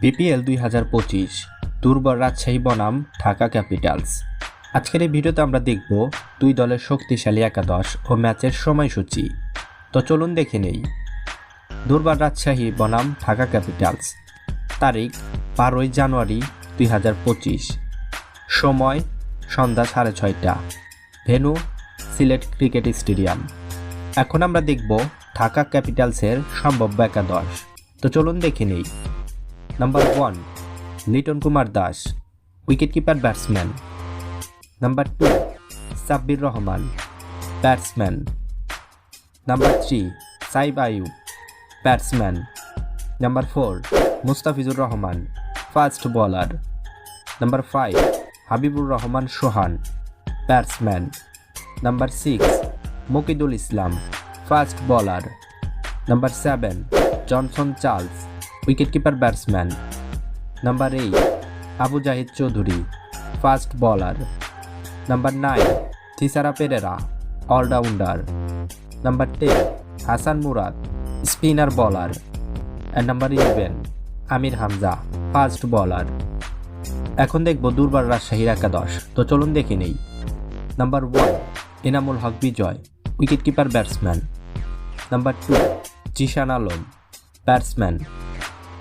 BPL দুই হাজার পঁচিশ দুর্বল রাজশাহী বনাম, ঢাকা ক্যাপিটালস। আজকের এই ভিডিওতে আমরা দেখব দুই দলের শক্তিশালী একাদশ ও ম্যাচের সময়সূচি। তো চলুন দেখে নেই। দুর্বার রাজশাহী, বনাম, ঢাকা ক্যাপিটালস। তারিখ, বারোই জানুয়ারি দুই হাজার পঁচিশ। সময়, সন্ধ্যা সাড়ে ছয়টা। Venue Sylhet cricket stadium. এখন আমরা দেখব ঢাকা ক্যাপিটালসের সম্ভাব্য একাদশ। তো চলুন দেখে নেই। Number one Liton Kumar Das wicketkeeper batsman number two Sabbir Rahman batsman number three Saim Ayub batsman number four Mustafizur Rahman fast bowler number five Habibur Rahman Sohan batsman number six Mukidul Islam fast bowler number seven Johnson Charles wicketkeeper batsman number eight Abu Jahid Chowdhury fast bowler number nine Thisara Perera allrounder number ten Hasan Murad spinner bowler and number eleven Amir Hamza fast bowler এখন দেখব দুর্বার রাজশাহীর একাদশ। তো চলুন দেখে নেই। Number one Enamul Haque Bijoy wicketkeeper batsman number two Zishan Alam batsman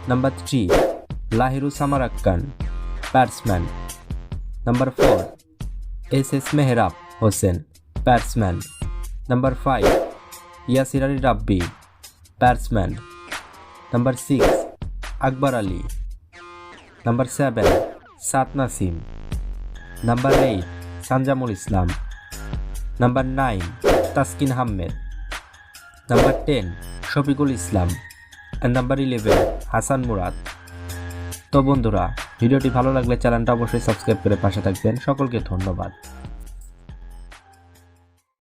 three Lahiru Samarakoon batsman number four S S Mehrab Hossain batsman number five Yasir Ali Rabbi batsman number six Akbar Ali number seven সাত Nasim number eight Sanjamul Islam number nine Taskin Ahmed number ten Shafiqul Islam number eleven Hasan Murad তো বন্ধুরা, ভিডিওটি ভালো লাগলে চ্যানেলটা অবশ্যই subscribe করে পাশে থাকবেন। সকলকে ধন্যবাদ।